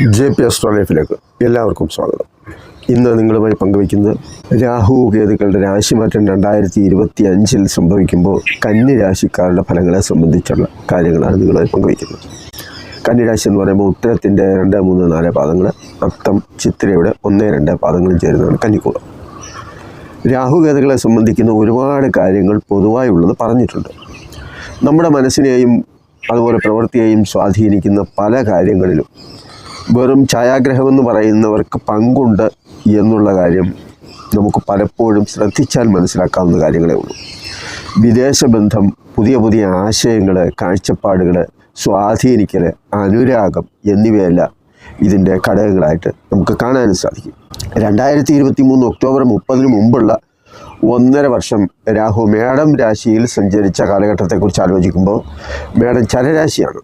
J P അസ്ട്രോലൈഫിലേക്ക് എല്ലാവർക്കും സ്വാഗതം. ഇന്ന് നിങ്ങളുമായി പങ്കുവയ്ക്കുന്നത് രാഹു കേതുക്കളുടെ രാശിമാറ്റം രണ്ടായിരത്തി ഇരുപത്തി അഞ്ചിൽ സംഭവിക്കുമ്പോൾ കന്നി രാശിക്കാരുടെ ഫലങ്ങളെ സംബന്ധിച്ചുള്ള കാര്യങ്ങളാണ് നിങ്ങളുമായി പങ്കുവയ്ക്കുന്നത്. കന്നിരാശി എന്ന് പറയുമ്പോൾ ഉത്തരത്തിന്റെ രണ്ട് മൂന്ന് നാല് പാദങ്ങൾ അത്തം ചിത്രയുടെ ഒന്ന് രണ്ട് പാദങ്ങളും ചേരുന്നതാണ് കന്നിക്കൂടം. രാഹുകേതുകളെ സംബന്ധിക്കുന്ന ഒരുപാട് കാര്യങ്ങൾ പൊതുവായുള്ളത് പറഞ്ഞിട്ടുണ്ട്. നമ്മുടെ മനസ്സിനെയും അതുപോലെ പ്രവൃത്തിയെയും സ്വാധീനിക്കുന്ന പല കാര്യങ്ങളിലും വെറും ഛായാഗ്രഹമെന്ന് പറയുന്നവർക്ക് പങ്കുണ്ട് എന്നുള്ള കാര്യം നമുക്ക് പലപ്പോഴും ശ്രദ്ധിച്ചാൽ മനസ്സിലാക്കാവുന്ന കാര്യങ്ങളേ ഉള്ളൂ. വിദേശ ബന്ധം പുതിയ പുതിയ ആശയങ്ങൾ കാഴ്ചപ്പാടുകൾ സ്വാധീനിക്കൽ അനുരാഗം എന്നിവയെല്ലാം ഇതിന്റെ ഘടകങ്ങളായിട്ട് നമുക്ക് കാണാനും സാധിക്കും. രണ്ടായിരത്തി ഇരുപത്തി മൂന്ന് ഒക്ടോബർ മുപ്പതിന് മുമ്പുള്ള ഒന്നര വർഷം രാഹു മേടം രാശിയിൽ സഞ്ചരിച്ച കാലഘട്ടത്തെക്കുറിച്ച് ആലോചിക്കുമ്പോൾ മേടം ചരരാശിയാണ്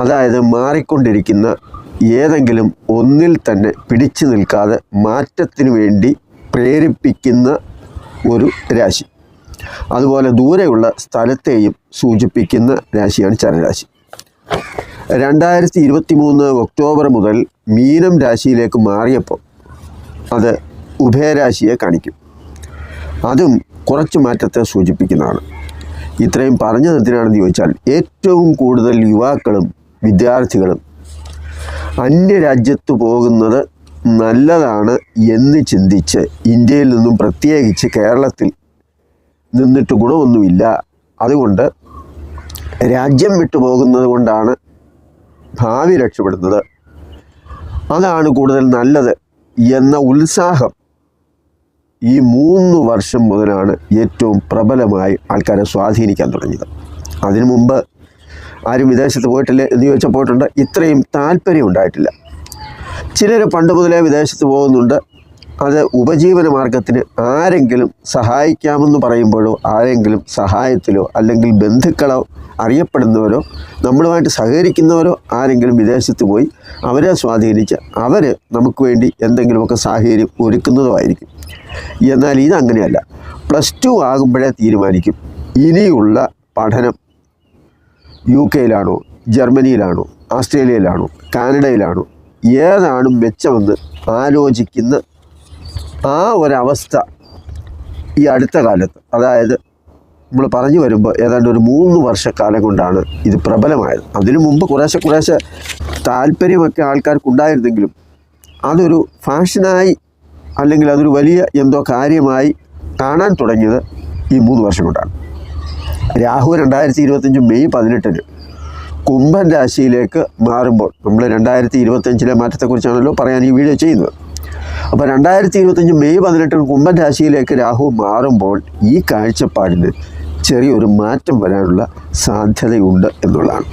അതായത് മാറിക്കൊണ്ടിരിക്കുന്ന ഏതെങ്കിലും ഒന്നിൽ തന്നെ പിടിച്ചു നിൽക്കാതെ മാറ്റത്തിനു വേണ്ടി പ്രേരിപ്പിക്കുന്ന ഒരു രാശി. അതുപോലെ ദൂരെയുള്ള സ്ഥലത്തെയും സൂചിപ്പിക്കുന്ന രാശിയാണ് ചരരാശി. രണ്ടായിരത്തി ഇരുപത്തി മൂന്ന് ഒക്ടോബർ മുതൽ മീനം രാശിയിലേക്ക് മാറിയപ്പോൾ അത് ഉഭയരാശിയെ കാണിക്കും. അതും കുറച്ച് മാറ്റത്തെ സൂചിപ്പിക്കുന്നതാണ്. ഇത്രയും പറഞ്ഞത് എന്തിനാണെന്ന് ചോദിച്ചാൽ ഏറ്റവും കൂടുതൽ യുവാക്കളും വിദ്യാർത്ഥികളും അന്യരാജ്യത്ത് പോകുന്നത് നല്ലതാണ് എന്ന് ചിന്തിച്ച് ഇന്ത്യയിൽ നിന്നും പ്രത്യേകിച്ച് കേരളത്തിൽ നിന്നിട്ട് ഗുണമൊന്നുമില്ല. അതുകൊണ്ട് രാജ്യം വിട്ടു പോകുന്നത് കൊണ്ടാണ് ഭാവി രക്ഷപ്പെടുന്നത്. അതാണ് കൂടുതൽ നല്ലത് എന്ന ഉത്സാഹം ഈ മൂന്ന് വർഷം മുതലാണ് ഏറ്റവും പ്രബലമായി ആൾക്കാരെ സ്വാധീനിക്കാൻ തുടങ്ങിയത്. അതിനു മുമ്പ് ആരും വിദേശത്ത് പോയിട്ടില്ല എന്ന് ചോദിച്ചാൽ പോയിട്ടുണ്ട്. ഇത്രയും താല്പര്യം ഉണ്ടായിട്ടില്ല. ചിലർ പണ്ട് മുതലേ വിദേശത്ത് പോകുന്നുണ്ട്. അത് ഉപജീവന മാർഗത്തിന് ആരെങ്കിലും സഹായിക്കാമെന്ന് പറയുമ്പോഴോ ആരെങ്കിലും സഹായത്തിലോ അല്ലെങ്കിൽ ബന്ധുക്കളോ അറിയപ്പെടുന്നവരോ നമ്മളുമായിട്ട് സഹകരിക്കുന്നവരോ ആരെങ്കിലും വിദേശത്ത് പോയി അവരെ സ്വാധീനിച്ച് അവർ നമുക്ക് വേണ്ടി എന്തെങ്കിലുമൊക്കെ സാഹചര്യം ഒരുക്കുന്നതോ ആയിരിക്കും. എന്നാൽ ഇതങ്ങനെയല്ല പ്ലസ് ടു ആകുമ്പോഴേ തീരുമാനിക്കും. ഇനിയുള്ള പഠനം യു കെയിലാണോ ജർമ്മനിയിലാണോ ആസ്ട്രേലിയയിലാണോ കാനഡയിലാണോ ഏതാണ് മെച്ചമെന്ന് ആലോചിക്കുന്ന ആ ഒരവസ്ഥ ഈ അടുത്ത കാലത്ത്. അതായത് നമ്മൾ പറഞ്ഞു വരുമ്പോൾ ഏതാണ്ട് ഒരു മൂന്ന് വർഷക്കാലം കൊണ്ടാണ് ഇത് പ്രബലമായത്. അതിനു മുമ്പ് കുറേശ്ശെ കുറേശ്ശെ താല്പര്യമൊക്കെ ആൾക്കാർക്കുണ്ടായിരുന്നെങ്കിലും അതൊരു ഫാഷനായി അല്ലെങ്കിൽ അതൊരു വലിയ എന്തോ കാര്യമായി കാണാൻ തുടങ്ങിയത് ഈ മൂന്ന് വർഷം കൊണ്ടാണ്. രാഹു രണ്ടായിരത്തി ഇരുപത്തഞ്ച് മെയ് പതിനെട്ടിന് കുംഭൻ രാശിയിലേക്ക് മാറുമ്പോൾ നമ്മൾ രണ്ടായിരത്തി ഇരുപത്തഞ്ചിലെ മാറ്റത്തെക്കുറിച്ചാണല്ലോ പറയാൻ ഈ വീഡിയോ ചെയ്യുന്നത്. അപ്പോൾ രണ്ടായിരത്തി ഇരുപത്തഞ്ച് മെയ് പതിനെട്ടിന് കുംഭൻ രാശിയിലേക്ക് രാഹു മാറുമ്പോൾ ഈ കാഴ്ചപ്പാടിന് ചെറിയൊരു മാറ്റം വരാനുള്ള സാധ്യതയുണ്ട് എന്നുള്ളതാണ്.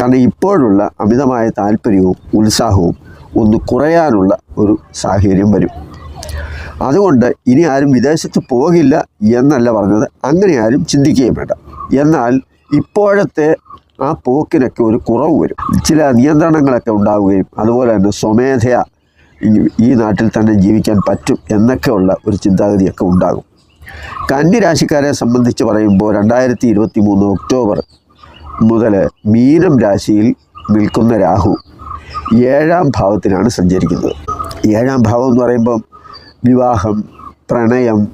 കാരണം ഇപ്പോഴുള്ള അമിതമായ താല്പര്യവും ഉത്സാഹവും ഒന്ന് കുറയാനുള്ള ഒരു സാഹചര്യം വരും. അതുകൊണ്ട് ഇനി ആരും വിദേശത്ത് പോകില്ല എന്നല്ല പറഞ്ഞത്. അങ്ങനെ ആരും ചിന്തിക്കുകയും വേണ്ട. എന്നാൽ ഇപ്പോഴത്തെ ആ പോക്കിനൊക്കെ ഒരു കുറവ് വരും. ചില നിയന്ത്രണങ്ങളൊക്കെ ഉണ്ടാവുകയും അതുപോലെ തന്നെ സ്വമേധയ ഈ- നാട്ടിൽ തന്നെ ജീവിക്കാൻ പറ്റും എന്നൊക്കെയുള്ള ഒരു ചിന്താഗതിയൊക്കെ ഉണ്ടാകും. കന്നി രാശിക്കാരെ സംബന്ധിച്ച് പറയുമ്പോൾ രണ്ടായിരത്തി ഇരുപത്തി മൂന്ന് ഒക്ടോബർ മുതൽ മീനം രാശിയിൽ നിൽക്കുന്ന രാഹു ഏഴാം ഭാവത്തിലാണ് സഞ്ചരിക്കുന്നത്. ഏഴാം ഭാവം എന്ന് പറയുമ്പം വിവാഹം പ്രണയം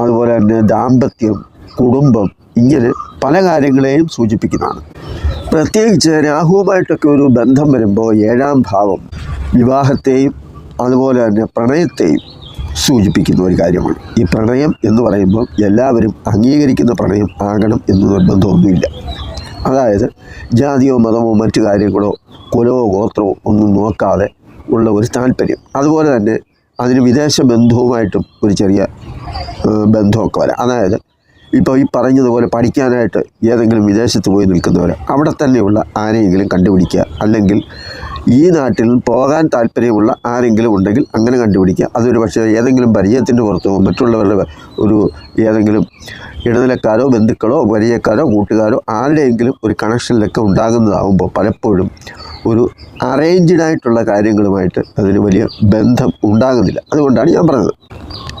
അതുപോലെ തന്നെ ദാമ്പത്യം കുടുംബം ഇങ്ങനെ പല കാര്യങ്ങളെയും സൂചിപ്പിക്കുന്നതാണ്. പ്രത്യേകിച്ച് രാഹുവുമായിട്ടൊക്കെ ഒരു ബന്ധം വരുമ്പോൾ ഏഴാം ഭാവം വിവാഹത്തെയും അതുപോലെ തന്നെ പ്രണയത്തെയും സൂചിപ്പിക്കുന്ന ഒരു കാര്യമാണ്. ഈ പ്രണയം എന്ന് പറയുമ്പോൾ എല്ലാവരും അംഗീകരിക്കുന്ന പ്രണയം ആകണം എന്ന് നിർബന്ധമൊന്നുമില്ല. അതായത് ജാതിയോ മതമോ മറ്റു കാര്യങ്ങളോ കുലവോ ഗോത്രമോ ഒന്നും നോക്കാതെ ഉള്ള ഒരു താല്പര്യം. അതുപോലെ തന്നെ അതിന് വിദേശ ബന്ധവുമായിട്ടും ഒരു ചെറിയ ബന്ധമൊക്കെ വരാം. അതായത് ഇപ്പോൾ ഈ പറഞ്ഞതുപോലെ പഠിക്കാനായിട്ട് ഏതെങ്കിലും വിദേശത്ത് പോയി നിൽക്കുന്നവർ അവിടെ തന്നെയുള്ള ആരെയെങ്കിലും കണ്ടുപിടിക്കുക. അല്ലെങ്കിൽ ഈ നാട്ടിൽ പോകാൻ താല്പര്യമുള്ള ആരെങ്കിലും ഉണ്ടെങ്കിൽ അങ്ങനെ കണ്ടുപിടിക്കുക. അതൊരു പക്ഷേ ഏതെങ്കിലും പരിചയത്തിന്റെ പുറത്തോ മറ്റുള്ളവരുടെ ഒരു ഏതെങ്കിലും ഇടനിലക്കാരോ ബന്ധുക്കളോ പരിചയക്കാരോ കൂട്ടുകാരോ ആരുടെയെങ്കിലും ഒരു കണക്ഷനിലൊക്കെ ഉണ്ടാകുന്നതാകുമ്പോൾ പലപ്പോഴും ഒരു അറേഞ്ച്ഡ് ആയിട്ടുള്ള കാര്യങ്ങളുമായിട്ട് അതിന് വലിയ ബന്ധം ഉണ്ടാകുന്നില്ല. അതുകൊണ്ടാണ് ഞാൻ പറഞ്ഞത്.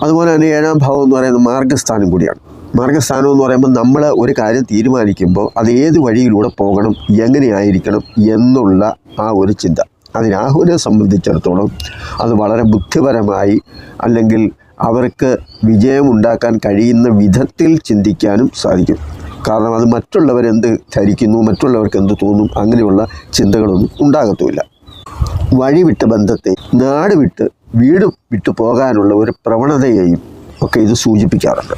അതുപോലെ തന്നെ ഏഴാം ഭാവം എന്ന് പറയുന്നത് മാർഗസ്ഥാനം കൂടിയാണ്. മാർഗസ്ഥാനം എന്ന് പറയുമ്പോൾ നമ്മൾ ഒരു കാര്യം തീരുമാനിക്കുമ്പോൾ അത് ഏത് വഴിയിലൂടെ പോകണം എങ്ങനെയായിരിക്കണം എന്നുള്ള ആ ഒരു ചിന്ത. അത് രാഹുവിനെ സംബന്ധിച്ചിടത്തോളം അത് വളരെ ബുദ്ധിപരമായി അല്ലെങ്കിൽ അവർക്ക് വിജയമുണ്ടാക്കാൻ കഴിയുന്ന വിധത്തിൽ ചിന്തിക്കാനും സാധിക്കും. കാരണം അത് മറ്റുള്ളവരെന്ത് ധരിക്കുന്നു മറ്റുള്ളവർക്ക് എന്ത് തോന്നും അങ്ങനെയുള്ള ചിന്തകളൊന്നും ഉണ്ടാകത്തുമില്ല. വഴിവിട്ട ബന്ധത്തെ നാട് വിട്ട് വീട് വിട്ടു പോകാനുള്ള ഒരു പ്രവണതയെയും ഒക്കെ ഇത് സൂചിപ്പിക്കാറുണ്ട്.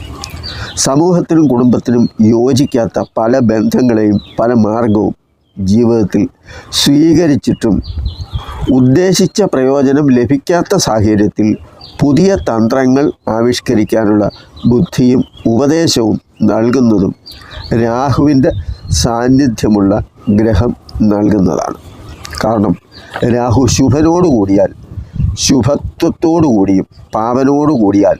സമൂഹത്തിനും കുടുംബത്തിനും യോജിക്കാത്ത പല ബന്ധങ്ങളെയും പല മാർഗവും ജീവിതത്തിൽ സ്വീകരിച്ചിട്ടും ഉദ്ദേശിച്ച പ്രയോജനം ലഭിക്കാത്ത സാഹചര്യത്തിൽ പുതിയ തന്ത്രങ്ങൾ ആവിഷ്കരിക്കാനുള്ള ബുദ്ധിയും ഉപദേശവും നൽകുന്നതും രാഹുവിന്റെ സാന്നിധ്യമുള്ള ഗ്രഹം നൽകുന്നതാണ്. കാരണം രാഹു ശുഭനോട് കൂടിയാൽ ശുഭത്വത്തോടു കൂടിയും കൂടിയാൽ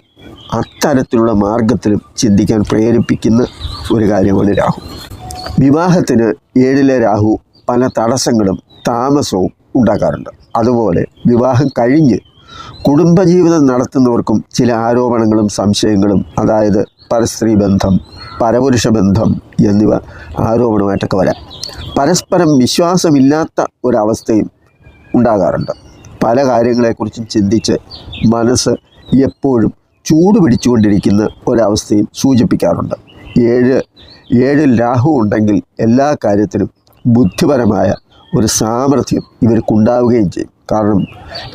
അത്തരത്തിലുള്ള മാർഗത്തിലും ചിന്തിക്കാൻ പ്രേരിപ്പിക്കുന്ന ഒരു കാര്യമാണ് രാഹു. വിവാഹത്തിന് ഏഴിലെ രാഹു പല തടസ്സങ്ങളും താമസവും ഉണ്ടാക്കാറുണ്ട്. അതുപോലെ വിവാഹം കഴിഞ്ഞ് കുടുംബജീവിതം നടത്തുന്നവർക്കും ചില ആരോപണങ്ങളും സംശയങ്ങളും അതായത് പരസ്ത്രീ ബന്ധം പരപുരുഷ ബന്ധം എന്നിവ ആരോപണമായിട്ടൊക്കെ വരാം. പരസ്പരം വിശ്വാസമില്ലാത്ത ഒരവസ്ഥയും ഉണ്ടാകാറുണ്ട്. പല കാര്യങ്ങളെക്കുറിച്ചും ചിന്തിച്ച് മനസ്സ് എപ്പോഴും ചൂട് പിടിച്ചുകൊണ്ടിരിക്കുന്ന ഒരവസ്ഥയും സൂചിപ്പിക്കാറുണ്ട്. ഏഴ് ഏഴിൽ രാഹു ഉണ്ടെങ്കിൽ എല്ലാ കാര്യത്തിലും ബുദ്ധിപരമായ ഒരു സാമർഥ്യം ഇവർക്കുണ്ടാവുകയും ചെയ്യും. കാരണം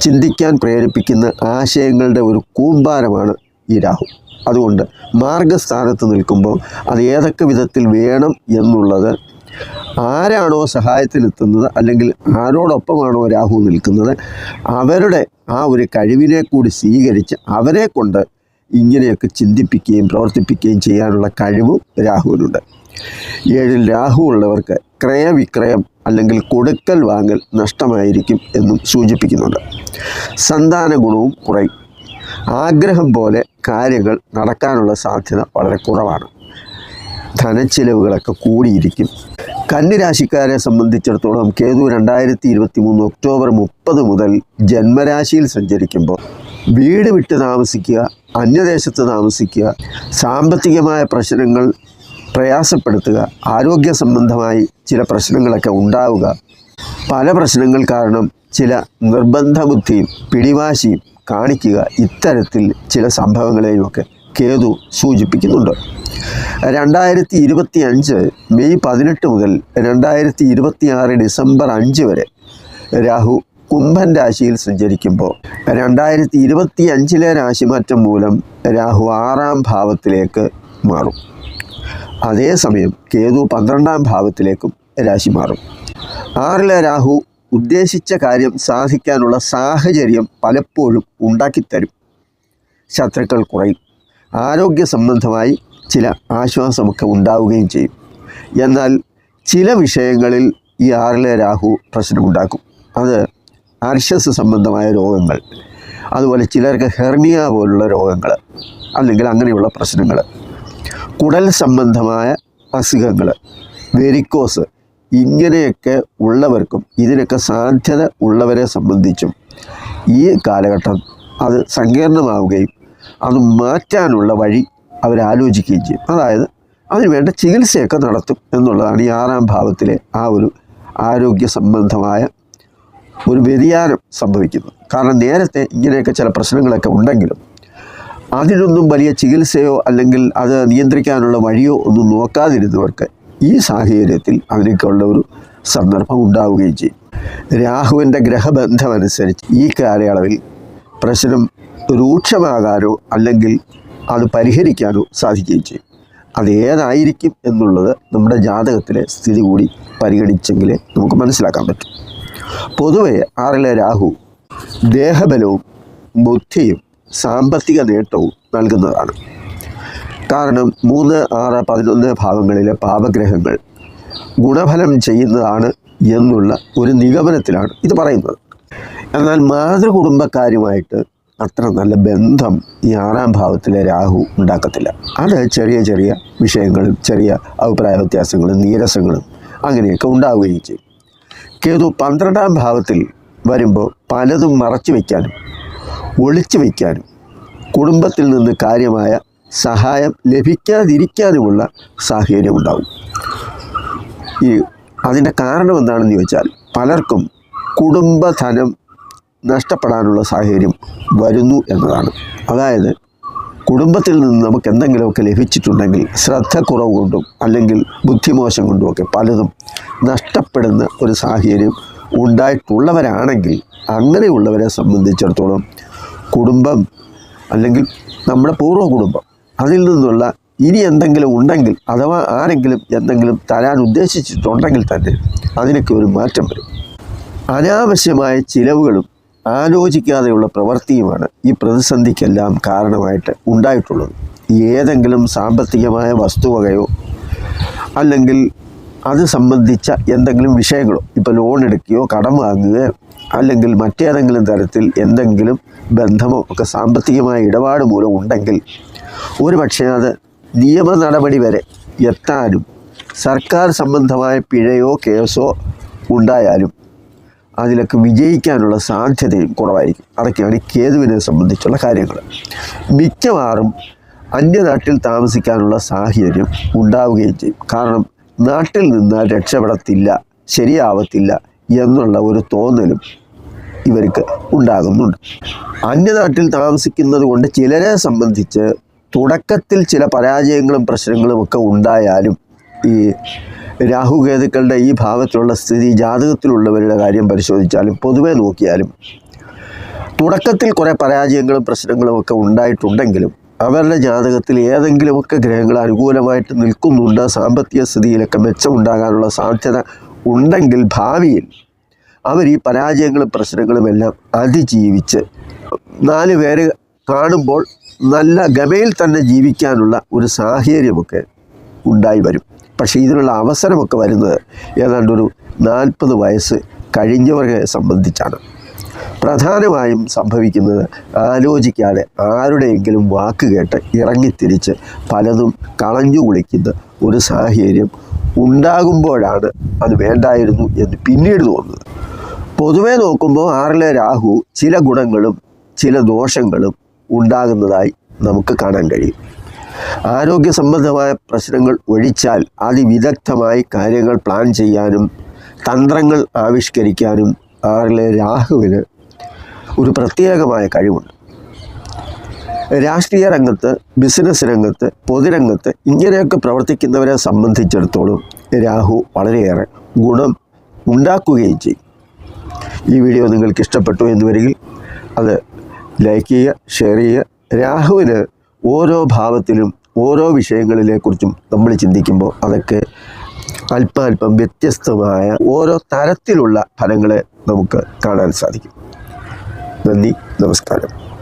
ചിന്തിക്കാൻ പ്രേരിപ്പിക്കുന്ന ആശയങ്ങളുടെ ഒരു കൂമ്പാരമാണ് ഈ രാഹു. അതുകൊണ്ട് മാർഗസ്ഥാനത്ത് നിൽക്കുമ്പോൾ അത് ഏതൊക്കെ വിധത്തിൽ വേണം എന്നുള്ളത് ആരാണോ സഹായത്തിനെത്തുന്നത് അല്ലെങ്കിൽ ആരോടൊപ്പമാണോ രാഹു നിൽക്കുന്നത് അവരുടെ ആ ഒരു കഴിവിനെ കൂടി സ്വീകരിച്ച് അവരെ കൊണ്ട് ഇങ്ങനെയൊക്കെ ചിന്തിപ്പിക്കുകയും പ്രവർത്തിപ്പിക്കുകയും ചെയ്യാനുള്ള കഴിവും രാഹുവിനുണ്ട്. ഏഴിൽ രാഹു ഉള്ളവർക്ക് ക്രയവിക്രയം അല്ലെങ്കിൽ കൊടുക്കൽ വാങ്ങൽ നഷ്ടമായിരിക്കും എന്നും സൂചിപ്പിക്കുന്നുണ്ട്. സന്താന ഗുണവും കുറയും. ആഗ്രഹം പോലെ കാര്യങ്ങൾ നടക്കാനുള്ള സാധ്യത വളരെ കുറവാണ്. ധനച്ചിലവുകളൊക്കെ കൂടിയിരിക്കും. കന്നിരാശിക്കാരെ സംബന്ധിച്ചിടത്തോളം കേതു രണ്ടായിരത്തി ഇരുപത്തി മൂന്ന് ഒക്ടോബർ മുപ്പത് മുതൽ ജന്മരാശിയിൽ സഞ്ചരിക്കുമ്പോൾ വീട് വിട്ട് താമസിക്കുക അന്യദേശത്ത് താമസിക്കുക സാമ്പത്തികമായ പ്രശ്നങ്ങൾ പ്രയാസപ്പെടുത്തുക ആരോഗ്യ സംബന്ധമായി ചില പ്രശ്നങ്ങളൊക്കെ ഉണ്ടാവുക. പല പ്രശ്നങ്ങൾ കാരണം ചില നിർബന്ധ ബുദ്ധിയും പിടിവാശിയും കാണിക്കുക ഇത്തരത്തിൽ ചില സംഭവങ്ങളെയുമൊക്കെ കേതു സൂചിപ്പിക്കുന്നുണ്ട്. രണ്ടായിരത്തി ഇരുപത്തി അഞ്ച് മെയ് പതിനെട്ട് മുതൽ രണ്ടായിരത്തി ഇരുപത്തി ആറ് ഡിസംബർ അഞ്ച് വരെ രാഹു കുംഭൻ രാശിയിൽ സഞ്ചരിക്കുമ്പോൾ രണ്ടായിരത്തി ഇരുപത്തി അഞ്ചിലെ രാശിമാറ്റം മൂലം രാഹു ആറാം ഭാവത്തിലേക്ക് മാറും. അതേസമയം കേതു പന്ത്രണ്ടാം ഭാവത്തിലേക്കും രാശി മാറും. ആറിലെ രാഹു ഉദ്ദേശിച്ച കാര്യം സാധിക്കാനുള്ള സാഹചര്യം പലപ്പോഴും ഉണ്ടാക്കിത്തരും. ശത്രുക്കൾ കുറയും. ആരോഗ്യ സംബന്ധമായി ചില ആശ്വാസമൊക്കെ ഉണ്ടാവുകയും ചെയ്യും. എന്നാൽ ചില വിഷയങ്ങളിൽ ഈ ആറിലെ രാഹു പ്രശ്നമുണ്ടാക്കും. അത് അർഷസ് സംബന്ധമായ രോഗങ്ങൾ. അതുപോലെ ചിലർക്ക് ഹെർണിയ പോലുള്ള രോഗങ്ങൾ അല്ലെങ്കിൽ അങ്ങനെയുള്ള പ്രശ്നങ്ങൾ. കുടൽ സംബന്ധമായ അസുഖങ്ങൾ വെരിക്കോസ് ഇങ്ങനെയൊക്കെ ഉള്ളവർക്കും ഇതിനൊക്കെ സാധ്യത ഉള്ളവരെ സംബന്ധിച്ചും ഈ കാലഘട്ടം അത് സങ്കീർണമാവുകയും അത് മാറ്റാനുള്ള വഴി അവരാലോചിക്കുകയും ചെയ്യും. അതായത് അതിനുവേണ്ട ചികിത്സയൊക്കെ നടത്തും എന്നുള്ളതാണ് ഈ ആറാം ഭാവത്തിലെ ആ ഒരു ആരോഗ്യ സംബന്ധമായ ഒരു വ്യതിയാനം സംഭവിക്കുന്നു. കാരണം നേരത്തെ ഇങ്ങനെയൊക്കെ ചില പ്രശ്നങ്ങളൊക്കെ ഉണ്ടെങ്കിലും അതിനൊന്നും വലിയ ചികിത്സയോ അല്ലെങ്കിൽ അത് നിയന്ത്രിക്കാനുള്ള വഴിയോ ഒന്നും നോക്കാതിരുന്നവർക്ക് ഈ സാഹചര്യത്തിൽ അതിനൊക്കെയുള്ള ഒരു സന്ദർഭം ഉണ്ടാവുകയും ചെയ്യും. രാഹുവിന്റെ ഗ്രഹബന്ധമനുസരിച്ച് ഈ കാലയളവിൽ പ്രശ്നം രൂക്ഷമാകാനോ അല്ലെങ്കിൽ അത് പരിഹരിക്കാനോ സാധിക്കുകയും ചെയ്യും. അത് ഏതായിരിക്കും എന്നുള്ളത് നമ്മുടെ ജാതകത്തിലെ സ്ഥിതി കൂടി പരിഗണിച്ചെങ്കിലേ നമുക്ക് മനസ്സിലാക്കാൻ പറ്റും. പൊതുവെ ആറിലെ രാഹു ദേഹബലവും ബുദ്ധിയും സാമ്പത്തിക നേട്ടവും നൽകുന്നതാണ്. കാരണം മൂന്ന് ആറ് പതിനൊന്ന് ഭാവങ്ങളിലെ പാപഗ്രഹങ്ങൾ ഗുണഫലം ചെയ്യുന്നതാണ് എന്നുള്ള ഒരു നിഗമനത്തിലാണ് ഇത് പറയുന്നത്. എന്നാൽ മാതൃകുടുംബക്കാരുമായിട്ട് അത്ര നല്ല ബന്ധം ഈ ആറാം ഭാവത്തിലെ രാഹു ഉണ്ടാക്കത്തില്ല. അത് ചെറിയ ചെറിയ വിഷയങ്ങളും ചെറിയ അഭിപ്രായ വ്യത്യാസങ്ങളും നീരസങ്ങളും അങ്ങനെയൊക്കെ ഉണ്ടാവുകയും ചെയ്യും. കേതു പന്ത്രണ്ടാം ഭാവത്തിൽ വരുമ്പോൾ പലതും മറച്ചു വയ്ക്കാനും ഒളിച്ചു വയ്ക്കാനും കുടുംബത്തിൽ നിന്ന് കാര്യമായ സഹായം ലഭിക്കാതിരിക്കാനുമുള്ള സാഹചര്യം ഉണ്ടാവും. ഈ അതിന്റെ കാരണം എന്താണെന്ന് ചോദിച്ചാൽ പലർക്കും കുടുംബധനം നഷ്ടപ്പെടാനുള്ള സാഹചര്യം വരുന്നു എന്നതാണ്. അതായത് കുടുംബത്തിൽ നിന്ന് നമുക്ക് എന്തെങ്കിലുമൊക്കെ ലഭിച്ചിട്ടുണ്ടെങ്കിൽ ശ്രദ്ധക്കുറവ് കൊണ്ടും അല്ലെങ്കിൽ ബുദ്ധിമോശം കൊണ്ടുമൊക്കെ പലതും നഷ്ടപ്പെടുന്ന ഒരു സാഹചര്യം ഉണ്ടായിട്ടുള്ളവരാണെങ്കിൽ അങ്ങനെയുള്ളവരെ സംബന്ധിച്ചിടത്തോളം കുടുംബം അല്ലെങ്കിൽ നമ്മുടെ പൂർവ കുടുംബം അതിൽ നിന്നുള്ള ഇനി എന്തെങ്കിലും ഉണ്ടെങ്കിൽ അഥവാ ആരെങ്കിലും എന്തെങ്കിലും തരാൻ ഉദ്ദേശിച്ചിട്ടുണ്ടെങ്കിൽ തന്നെ അതിനൊക്കെ ഒരു മാറ്റം വരും. അനാവശ്യമായ ചിലവുകളും ആലോചിക്കാതെയുള്ള പ്രവൃത്തിയുമാണ് ഈ പ്രതിസന്ധിക്കെല്ലാം കാരണമായിട്ട് ഉണ്ടായിട്ടുള്ളത്. ഏതെങ്കിലും സാമ്പത്തികമായ വസ്തുവകയോ അല്ലെങ്കിൽ അത് സംബന്ധിച്ച എന്തെങ്കിലും വിഷയങ്ങളോ ഇപ്പോൾ ലോൺ എടുക്കുകയോ കടം വാങ്ങുകയോ അല്ലെങ്കിൽ മറ്റേതെങ്കിലും തരത്തിൽ എന്തെങ്കിലും ബന്ധമോ ഒക്കെ സാമ്പത്തികമായ ഇടപാട് മൂലം ഉണ്ടെങ്കിൽ ഒരു പക്ഷേ അത് നിയമ നടപടി വരെ എത്താനും സർക്കാർ സംബന്ധമായ പിഴയോ കേസോ ഉണ്ടായാലും അതിലൊക്കെ വിജയിക്കാനുള്ള സാധ്യതയും കുറവായിരിക്കും. അതൊക്കെയാണ് കേതുവിനെ സംബന്ധിച്ചുള്ള കാര്യങ്ങൾ. മിക്കവാറും അന്യനാട്ടിൽ താമസിക്കാനുള്ള സാഹചര്യം ഉണ്ടാവുകയും ചെയ്യും. കാരണം നാട്ടിൽ നിന്ന് രക്ഷപ്പെടത്തില്ല ശരിയാവത്തില്ല എന്നുള്ള ഒരു തോന്നലും ഇവർക്ക് ഉണ്ടാകുന്നുണ്ട്. അന്യനാട്ടിൽ താമസിക്കുന്നത് കൊണ്ട് ചിലരെ സംബന്ധിച്ച് തുടക്കത്തിൽ ചില പരാജയങ്ങളും പ്രശ്നങ്ങളും ഒക്കെ ഉണ്ടായാലും ഈ രാഹുകേതുക്കളുടെ ഈ ഭാഗത്തുള്ള സ്ഥിതി ജാതകത്തിലുള്ളവരുടെ കാര്യം പരിശോധിച്ചാലും പൊതുവേ നോക്കിയാലും തുടക്കത്തിൽ കുറേ പരാജയങ്ങളും പ്രശ്നങ്ങളും ഒക്കെ ഉണ്ടായിട്ടുണ്ടെങ്കിലും അവരുടെ ജാതകത്തിൽ ഏതെങ്കിലുമൊക്കെ ഗ്രഹങ്ങൾ അനുകൂലമായിട്ട് നിൽക്കുന്നുണ്ട് സാമ്പത്തിക സ്ഥിതിയിലൊക്കെ മെച്ചമുണ്ടാകാനുള്ള സാധ്യത ഉണ്ടെങ്കിൽ ഭാവിയിൽ അവർ ഈ പരാജയങ്ങളും പ്രശ്നങ്ങളും എല്ലാം അതിജീവിച്ച് നാല് പേര് കാണുമ്പോൾ നല്ല ഗമയിൽ തന്നെ ജീവിക്കാനുള്ള ഒരു സാഹചര്യമൊക്കെ ഉണ്ടായി വരും. പക്ഷേ ഇതിനുള്ള അവസരമൊക്കെ വരുന്നത് ഏതാണ്ട് ഒരു നാൽപ്പത് വയസ്സ് കഴിഞ്ഞവരെ സംബന്ധിച്ചാണ്. പ്രധാനമായും സംഭവിക്കുന്നത് ആലോചിക്കാതെ ആരുടെയെങ്കിലും വാക്ക് കേട്ട് ഇറങ്ങിത്തിരിച്ച് പലതും കളഞ്ഞു കുളിക്കുന്ന ഒരു സാഹചര്യം ഉണ്ടാകുമ്പോഴാണ് അത് വേണ്ടായിരുന്നു എന്ന് പിന്നീട് തോന്നുന്നത്. പൊതുവേ നോക്കുമ്പോൾ ആറിലെ രാഹു ചില ഗുണങ്ങളും ചില ദോഷങ്ങളും ഉണ്ടാകുന്നതായി നമുക്ക് കാണാൻ കഴിയും. ആരോഗ്യ സംബന്ധമായ പ്രശ്നങ്ങൾ ഒഴിച്ചാൽ അതിവിദഗ്ധമായി കാര്യങ്ങൾ പ്ലാൻ ചെയ്യാനും തന്ത്രങ്ങൾ ആവിഷ്കരിക്കാനും ആറിലെ രാഹുവിന് ഒരു പ്രത്യേകമായ കഴിവുണ്ട്. രാഷ്ട്രീയ രംഗത്ത് ബിസിനസ് രംഗത്ത് പൊതുരംഗത്ത് ഇങ്ങനെയൊക്കെ പ്രവർത്തിക്കുന്നവരെ സംബന്ധിച്ചിടത്തോളം രാഹു വളരെയേറെ ഗുണം ഉണ്ടാക്കുകയും ചെയ്യും. ഈ വീഡിയോ നിങ്ങൾക്ക് ഇഷ്ടപ്പെട്ടു എന്ന് വരികിൽ അത് ലൈക്ക് ചെയ്യുക ഷെയർ ചെയ്യുക. രാഹുവിന് ഓരോ ഭാവത്തിലും ഓരോ വിഷയങ്ങളിലെക്കുറിച്ചും നമ്മൾ ചിന്തിക്കുമ്പോൾ അതൊക്കെ അല്പാൽപ്പം വ്യത്യസ്തമായ ഓരോ തരത്തിലുള്ള ഫലങ്ങളെ നമുക്ക് കാണാൻ സാധിക്കും. നന്ദി നമസ്കാരം.